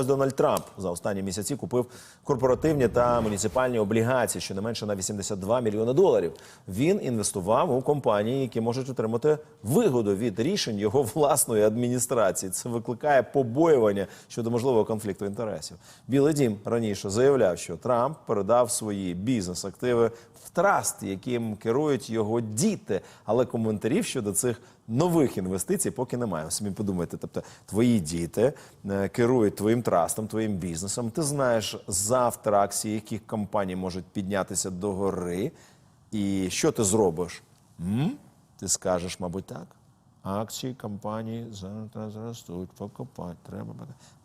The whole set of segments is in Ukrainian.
ось Дональд Трамп за останні місяці купив корпоративні та муніципальні облігації, щонайменше на 82 мільйони доларів. Він інвестував у компанії, які можуть отримати вигоду від рішень його власної адміністрації. Це викликає побоювання щодо можливого конфлікту інтересів. Білий дім раніше заявляв, що Трамп передав свої бізнес-активи траст, яким керують його діти. Але коментарів щодо цих нових інвестицій поки немає. Самі подумайте, тобто твої діти е, керують твоїм трастом, твоїм бізнесом. Ти знаєш завтра акції яких компаній можуть піднятися до гори. І що ти зробиш? М? Ти скажеш, мабуть, так. Акції компанії зараз зростуть, покупати, треба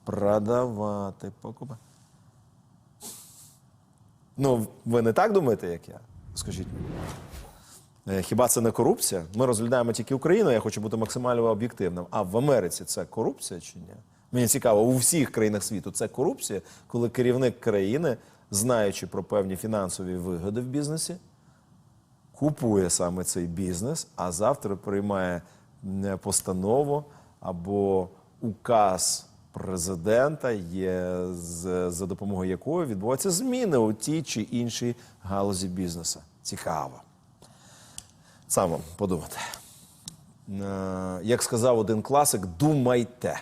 продавати, покупати. Ну, ви не так думаєте, як я? Скажіть. Е, Хіба це не корупція? Ми розглядаємо тільки Україну, я хочу бути максимально об'єктивним. А в Америці це корупція чи ні? Мені цікаво, у всіх країнах світу це корупція, коли керівник країни, знаючи про певні фінансові вигоди в бізнесі, купує саме цей бізнес, а завтра приймає постанову або указ президента, є, за допомогою якої відбуваються зміни у тій чи іншій галузі бізнесу. Цікаво. Саме подумати. Е, Як сказав один класик, думайте.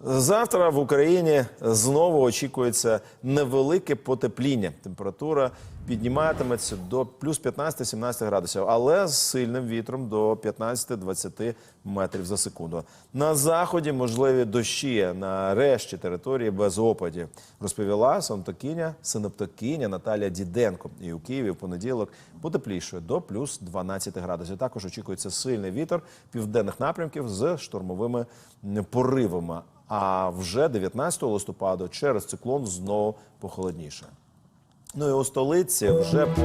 Завтра в Україні знову очікується невелике потепління. Температура підніматиметься до плюс 15-17 градусів, але з сильним вітром до 15-20 метрів за секунду. На заході можливі дощі на решті території без опадів, розповіла синоптикиня, синоптикиня Наталія Діденко. І у Києві в понеділок потеплішає до плюс 12 градусів. Також очікується сильний вітер південних напрямків з штормовими поривами. А вже 19 листопада через циклон знову похолодніше. Ну і у столиці вже по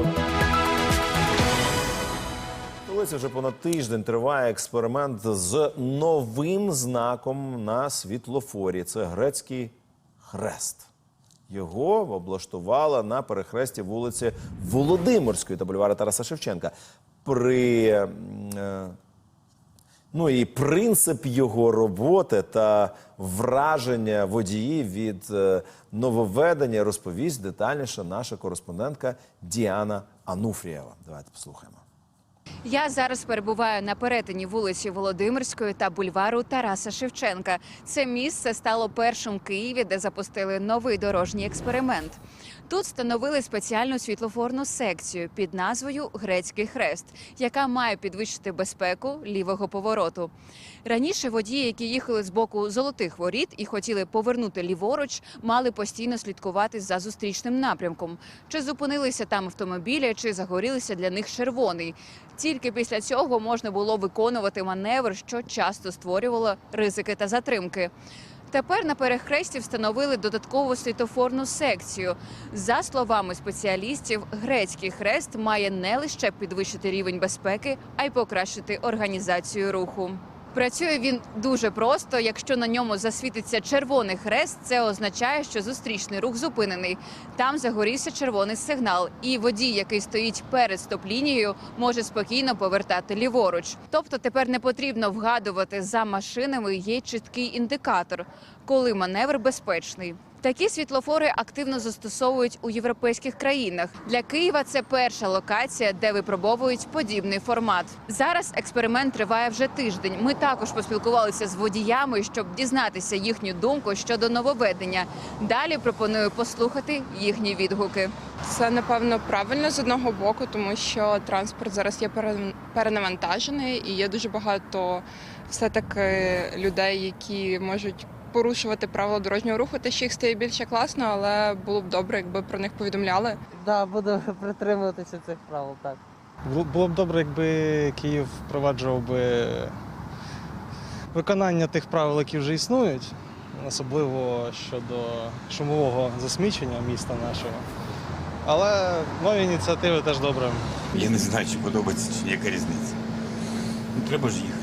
столиці вже понад тиждень триває експеримент з новим знаком на світлофорі. Це грецький хрест. Його облаштували на перехресті вулиці Володимирської та бульвара Тараса Шевченка. При е, Ну і принцип його роботи та враження водіїв від е, нововведення розповість детальніше наша кореспондентка Діана Ануфрієва. Давайте послухаємо. Я зараз перебуваю на перетині вулиці Володимирської та бульвару Тараса Шевченка. Це місце стало першим в Києві, де запустили новий дорожній експеримент. Тут встановили спеціальну світлофорну секцію під назвою Грецький хрест, яка має підвищити безпеку лівого повороту. Раніше водії, які їхали з боку золотих воріт і хотіли повернути ліворуч, мали постійно слідкувати за зустрічним напрямком. Чи зупинилися там автомобілі, чи загорілися для них червоний. Тільки після цього можна було виконувати маневр, що часто створювало ризики та затримки. Тепер на перехресті встановили додаткову світофорну секцію. За словами спеціалістів, грецький хрест має не лише підвищити рівень безпеки, а й покращити організацію руху. Працює він дуже просто. Якщо на ньому засвітиться червоний хрест, це означає, що зустрічний рух зупинений. Там загорівся червоний сигнал, і водій, який стоїть перед стоп-лінією, може спокійно повертати ліворуч. Тобто тепер не потрібно вгадувати за машинами. Є чіткий індикатор, коли маневр безпечний. Такі світлофори активно застосовують у європейських країнах. Для Києва це перша локація, де випробовують подібний формат. Зараз експеримент триває вже тиждень. Ми також поспілкувалися з водіями, щоб дізнатися їхню думку щодо нововведення. Далі пропоную послухати їхні відгуки. Це напевно правильно з одного боку, тому що транспорт зараз є пере- перенавантажений і є дуже багато все-таки людей, які можуть порушувати правила дорожнього руху. Те, що їх стає більше класно, але було б добре, якби про них повідомляли. Да, буду притримуватися цих правил, так. Було- Було б добре, якби Київ впроваджував би виконання тих правил, які вже існують, особливо щодо шумового засмічення міста нашого. Але нові ініціативи теж добре. Я не знаю, чи подобається, чи ні, яка різниця. Ну, треба ж їхати.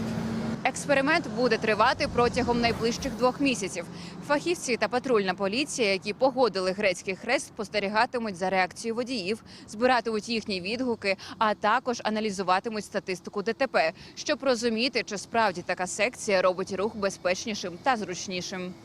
Експеримент буде тривати протягом найближчих двох місяців. Фахівці та патрульна поліція, які погодили грецький хрест, спостерігатимуть за реакцією водіїв, збиратимуть їхні відгуки, а також аналізуватимуть статистику ДТП, щоб розуміти, чи справді така секція робить рух безпечнішим та зручнішим.